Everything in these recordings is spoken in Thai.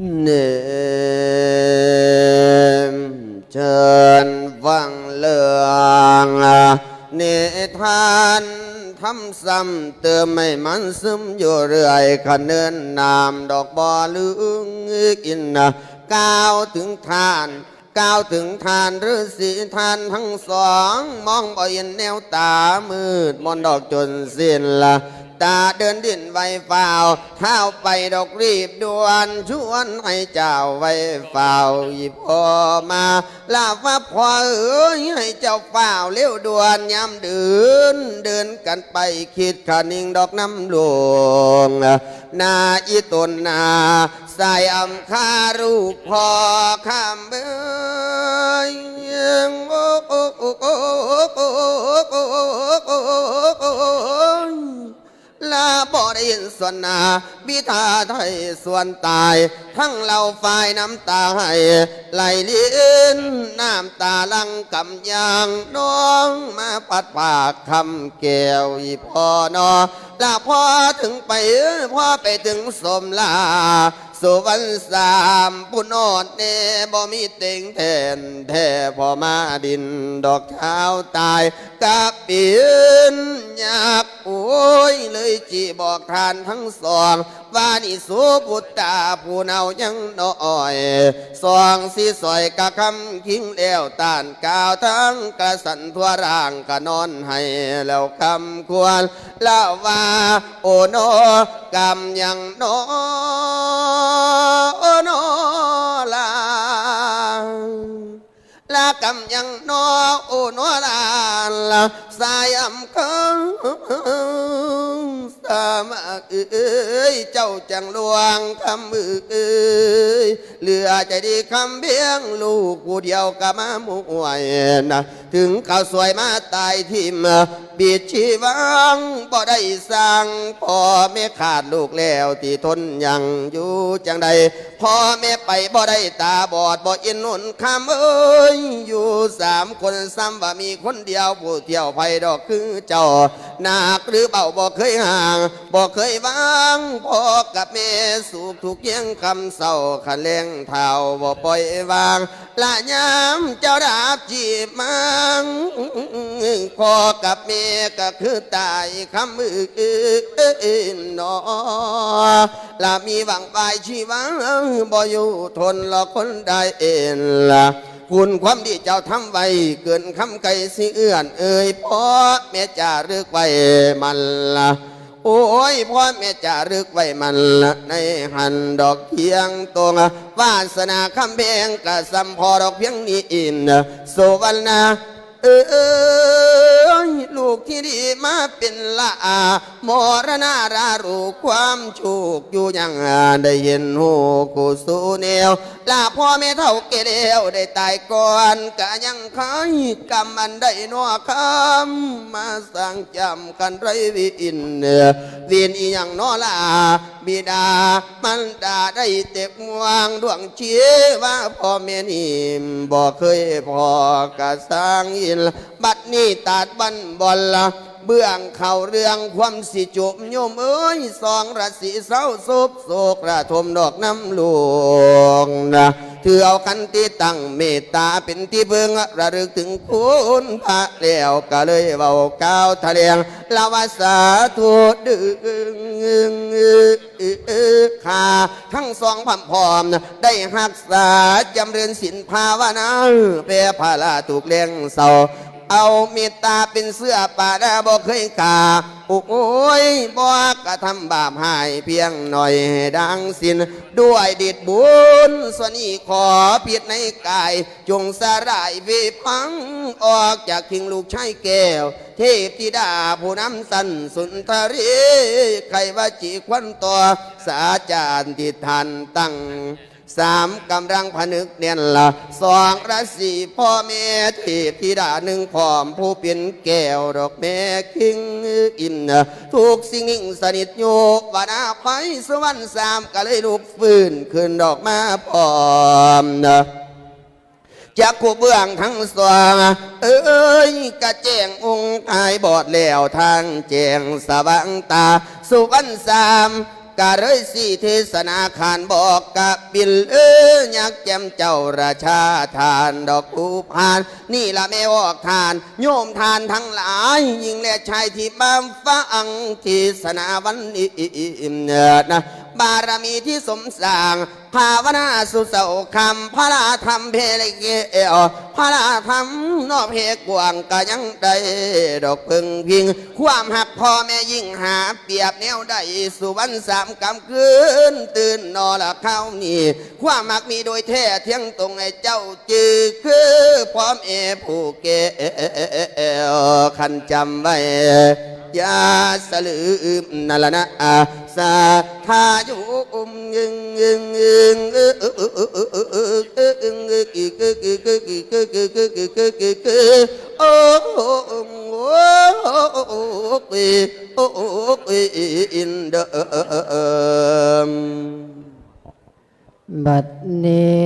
เนมเชิญฟังเรื่องเนทานทำซ้ำเติมไม่มันซึมอยู่เรื่อยขเนินนามดอกบอลึงกินก้าวถึงทานก้าวถึงทานหรือสีทานทั้งสอง มองบ่เห็นแนวตามืดมนดอกจนสิ้นละ ตาเดินดินไวฝ่าวเท้าไปดอกรีบด่วนชวนให้เจ้าไว้ฝ่าวหยิบพอมาลาฟ้าพอเอ้ยให้เจ้าฝ่าวเร็วด่วนย้ำเดินเดินกันไปคิดขานิ่งดอกน้ำหลวงนาอีตนนาใส่อำคารูปพอคำเบยโอ้โอ้โอ้โอ้โอ้โอ้โอ้ ลาบ่ได้ยินส่วนนาบิทาไทยส่วนตาย ทั้งเราฝ่ายน้ำตาให้ไหลลิ้นน้ำตาลังกำยางน้องมาปัดปากคำแก้วอีพ่อนอลาพ่อถึงไปพ่อไปถึงสมลาสุวรรณสามผู้นอดเนบ่มีเต็งแทนแท้พอมาดินดอกเท้าตายกับปีนยากโอ้ย จีบอกทานทั้งสองว่านี่สุบุตตาผู้เนายังน้อยสองสีสอยกะคำคิงแล้วตานกาวทั้งกระสันทั่วร่างกะนอนให้แล้วคำควรล่าว่าโอโนกำยังโนโอโนลาลากำยังนอโอโนลาลาสายอำคังามาเอ้ยเจ้าจังลวงคำมือเอ้ยเหลือใจดีคำเบียงลูกกูเดียวกะมาหมวยนะถึงเขาวสวยมาตายทิมบีดชีวังบ่ได้สั่งพ่อไม่ขาดลูกแล้วที่ทนยังอยู่จังใด พ่อแม่ไปบ่ได้ตาบอดบ่อินหนุนคำเอ้ยอยู่สามคนซ้ำว่ามีคนเดียวผู้เที่ยวไผดอกคือเจ้าหนักหรือเบาบ่เคยห่างบ่เคยวางพ่อกับแม่สุขทุกเยี่ยงคำเศร้าขันแรงเท้าบ่ปล่อยวางละยามเจ้าดาบจีบมังพอกับแม่ก็คือตายคำมือนนอละมีหวังไปชีวังบ่อยู่ทนหรอคนใดเอ็นละคุณความดีเจ้าทำไว้เกินคำไก่สิเอื้อนเอ่ยพ่อแม่จะรึกไว้มันละ โอ้ยพ่อแม่จะรึกไว้มันละในหันดอกเพียงตรงวาสนาคำเพลงกะสัมพอดอกเพียงนี้อินโสวรรณ เอ้ยลูกที่ดีมาเป็นละอามรณารารูความโชคอยู่ยังได้เห็นหูกูสูแนวลาพ่อแม่เท่าเกลียวได้ตายก่อนกะยังคอยกรรมอันได้นัวคำมาสั่งจำกันไรวินเนื้อวินอีหยังนอลาบิดามันดาได้เต็บงวงดวงเชีว่าพ่อแม่นี่บอกเคยพอกะสร้างอิลบัดนี้ตาดบันบอลละ เบื้องเข่าเรื่องความสิจุบโยมเอ้ยสองราศีเศร้าสุบโศกระทมดอกน้ำหลวงนะถือเอาคันที่ตั้งเมตตาเป็นที่เบิ่งระลึกถึงคุณพระแล้วก็เลยเบาก้าวทะเลงลาวาสาธุดึงข้าทั้งสองพัมพร้อม ได้หักษาจำเริญสินภาวนาเปรพาลาถูกเลี้ยงเศร้า เอาเมตตาเป็นเสื้อป่าดาบ่เคยกาอุกโอ้ยบ่กกระทำบาปหายเพียงหน่อยดังสินด้วยดิดบุญส่วนนี้ขอผิดในกาย จงสลายวิพังออกจากทิ้งลูกชายแก้ว เทพธิดาผู้นำสันสุนทรีใครว่าจีควันตัวสาจารย์ที่ท่านตั้ง สามกำลังผนึกเนียนละสองราศีพ่อแม่เทพธิดาหนึ่งพร้อมผู้เป็นแก้วดอกแม่คิงอินทุกสิ่งนิ่งสนิทโยกวานาไพสวรรค์สามก็เลยลุกฟื้นขึ้นดอกมาพร้อมนะจากผู้เบื้องทั้งสองเอ้ยกะแจงองค์กายบอดแล้วทางแจงสว่างตา สุวรรณสาม กะเลยสี่เทศนาขานบอกกะบิลเออยักแจมเจ้าราชาทานดอกผูพาน นี่ละแม่ออกทาน โยมทานทั้งหลายหญิงและชายที่บ้ามฟังเทศนาวันนี้เนิดนะบารมีที่สมสร้าง ภาวนาสุเสาคำพระราธรรมเพลเกอพระราธรรมนอกเพกวางก็ยังได้ดอกพึ่งพิง ความหักพ่อแม่ยิ่งหา เปรียบแนวใดสุวรรณสามกำคืน ตื่นนอนละเข้านี่ ความมักมีโดยแท้เที่ยงตรงไอ้เจ้าจือคือพร้อมเอผู้เกขันจำไว้ยาสลืมนั่นละนะอาสาทายุ บัเนี้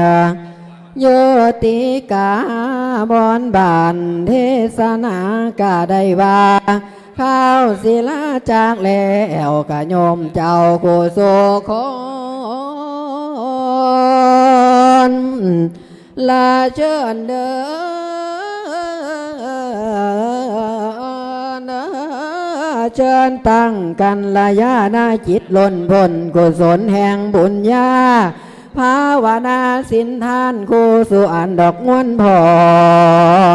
นะโยติกาบอนบานเทศนากาได้ว่า จากแล้วกะโยมเจ้าโกโซคนลาเชิญเดินเชิญตั้งกันละยานาจิตล้นพ้นกุศลแห่งบุญญาภาวนาสินทานคูสุอันดอกงวนพร้อ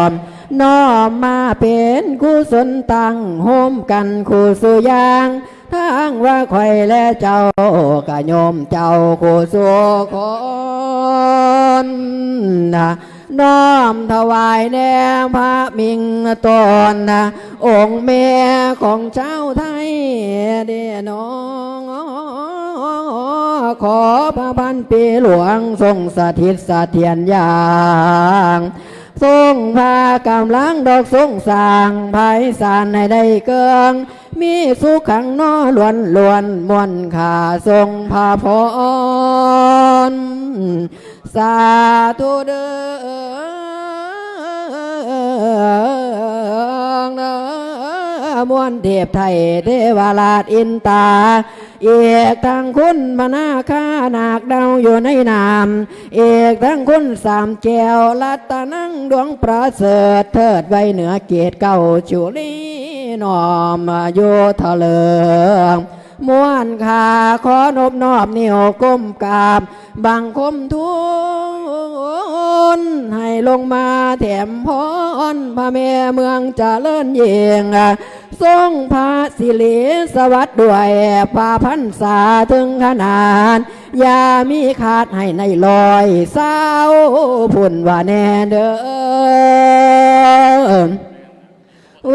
ม น้อมมาเป็นกุศลตั้งโฮมกันคูสุยางทางว่าใครและเจ้ากะโยมเจ้าคูสุคนนะน้อมถวายแด่พระมิงตนนะองค์แม่ของเจ้าไทยเดน้อง ขอพระพันปีหลวงทรงสถิตสเทียนอย่างทรงพากำลังดอกทรงสร้างภายสารในได้เกิง มีสุขังนอล้วนล้วนมวนขาทรงพาพร สาธุเด้อมวนเทพไทยเทวราชอินตา เอกทั้งคุณมนาคานาคดาวอยู่ในนามเอกทั้งคุณสามแก้วลัตนังดวงประเสริฐเทิดไว้เหนือเกตเก้าจุลีนอมโยทะเลิง ม้วนขาขอนบนอบนิ้วก้มกราบบังคมทุนให้ลงมาแถมพรพระแม่เมืองจะเจริญเยงทรงพระสิริสวัสดิ์ด้วยพาพันษาถึงขนาดอย่ามีขาดให้ในลอยเศร้าพุ่นว่าแน่เด้อ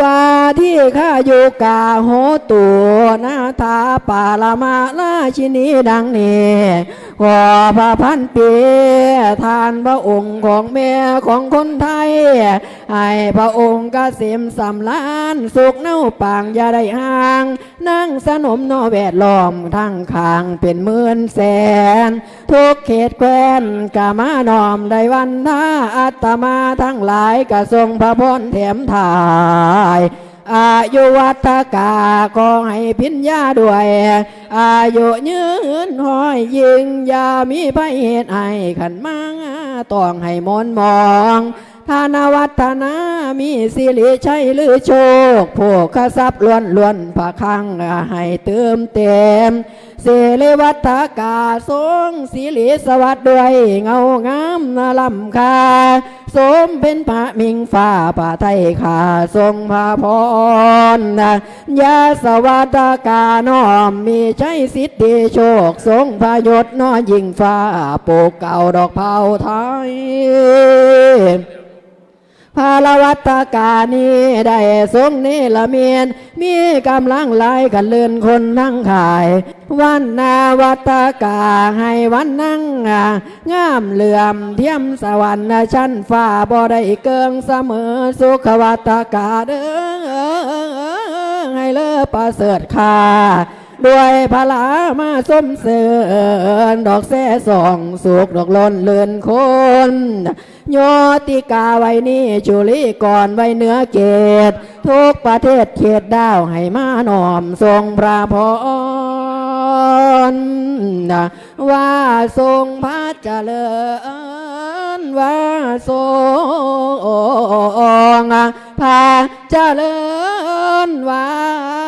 ว่า ที่ข้าอยู่กาโหตัวนาทาปาลมาราชินีดังนี้ขอพระพันปีทานพระองค์ของแม่ของคนไทย ให้พระองค์กเกษมสำลานสุขเน่าปางอย่าได้ห่าง นั่งสนมนอแวดล้อมทั้งขางเป็นหมื่นแสน ทุกเขตแคว้นกามานอมได้วันท่าอัตมาทั้งหลายกระทรงพระพรแถมทาย อายุวัฒกาขอให้พิญญาด้วย อายุยืนห้อยยิงอย่ามีภัยเหตุให้ขันมาต้องให้มนมองธานวัฒนา มีสิริชัยหรือโชคโภคทรัพย์ล้วนล้วนพระคังให้เติมเต็มเสิริวัฒกาทรงสิริสวัสดด้วยเงางามนาลำคาสมเป็นพระมิงฟ้าพระไทยขาทรงพระพรยาสวัสดกาน้อมมีใจสิทธิโชคทรงพระยศน้อยิ่งฟ้าปลูกเก่าดอกเผาไทย พาลวัตกานีได้ทรงเนละเมียน มีกำลังไล่กันเลื่อนคนทั้งขาย วันนาวัตกาให้วันนั่งงามเหลื่อมเทียมสวรรค์ชั้นฟ้าบ่ได้เกิงเสมอสุขวัตกาเด้อให้เลิศประเสริฐคา ด้วยพลามาส้มเสริญดอกแซ่สองสุกดอกล้นเลือนคนโยติกาไว้นี่จุลีก่อนไว้เนื้อเกต ทุกประเทศเขตดาวให้มาหนอมทรงพระพรนว่าทรงพระเจริญว่าทรงพระเจริญว่า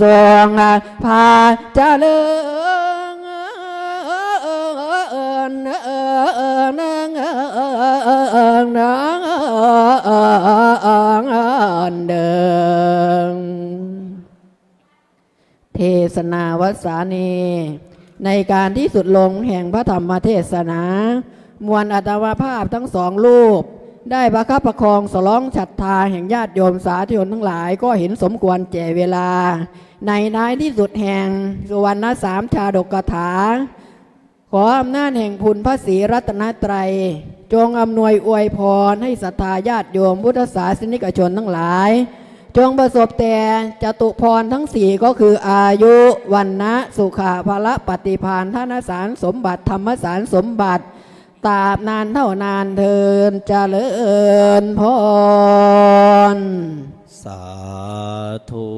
ทรงพาเจริญเดิมเทศนาวสานี ในการที่สุดลงแห่งพระธรรมเทศนา มวลอัตวภาพทั้งสองรูป ได้ประคับประคองสล้องฉัตทาแห่งญาติโยมสาธุชนทั้งหลาย ก็เห็นสมควรแก่เวลา ในท้ายที่สุดแห่งสุวรรณสามชาดกถา ขออำนาจแห่งพุนพระศรีรัตนตรัย จงอำนวยอวยพรให้ศรัทธาญาติโยมพุทธศาสนิกชนทั้งหลาย จงประสบแต่จตุพรทั้งสี่ก็คืออายุวันนะสุขาภละปฏิพานธนสารสมบัติธรรมสารสมบัติ ตราบนานเท่านานเทินเจริญพร สาธุ